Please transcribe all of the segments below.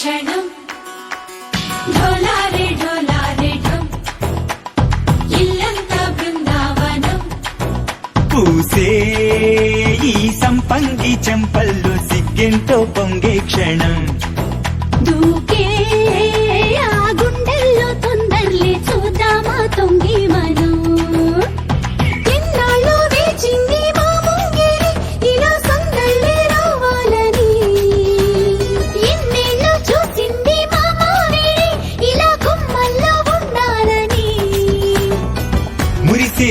క్షణం. ఢోలారే ఢోలారే ఢం. ఇల్లంతా బృందావనం. పూసే ఈ సంపంగి చంపల్లో సిగ్గెంతో పొంగే క్షణం.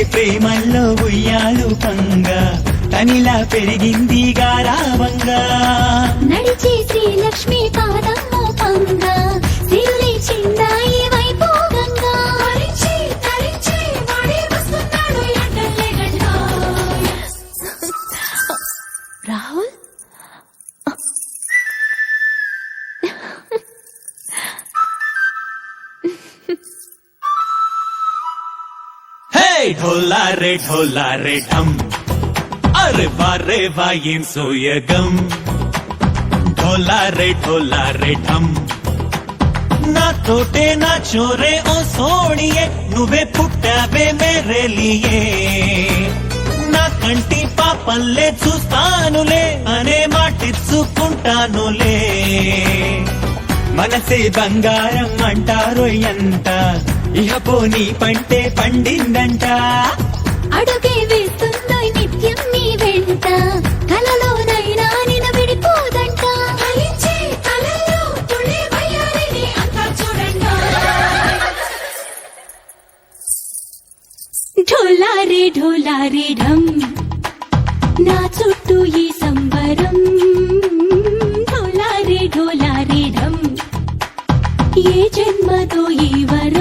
ప్రేమల్లో ఉయ్యాలు పంగా తనిలా పెరిగింది గారావంగా. నడిచే శ్రీలక్ష్మి పాదము పంగ. హే ఢోలా రే ఢోలా రే ఢమ్ అరే వా రే వా ఏం సోయగం ఢోలా రే ఢోలా రే ఢమ్ నా తోటే నా చోరే ఓ సోణియే నువ్వే పుట్టావే మేరే లియే నా కంటి పాపల్లే చూస్తానులే అనే మాటిచ్చుకుంటానులే మనసే బంగారం అంటారు ఎంత ఇహ పోనీ పంటే పండిందంట. అడుగే వేస్తుందో నిత్యం నీ వెంట. కలలోనైనా నిన విడిపోదంట. ఢోలారే ఢోలారే ఢం. నా చుట్టూ ఈ సంబరం. ఢోలారే ఢోలారే ఢం. ఏ జన్మదో ఈ వరం.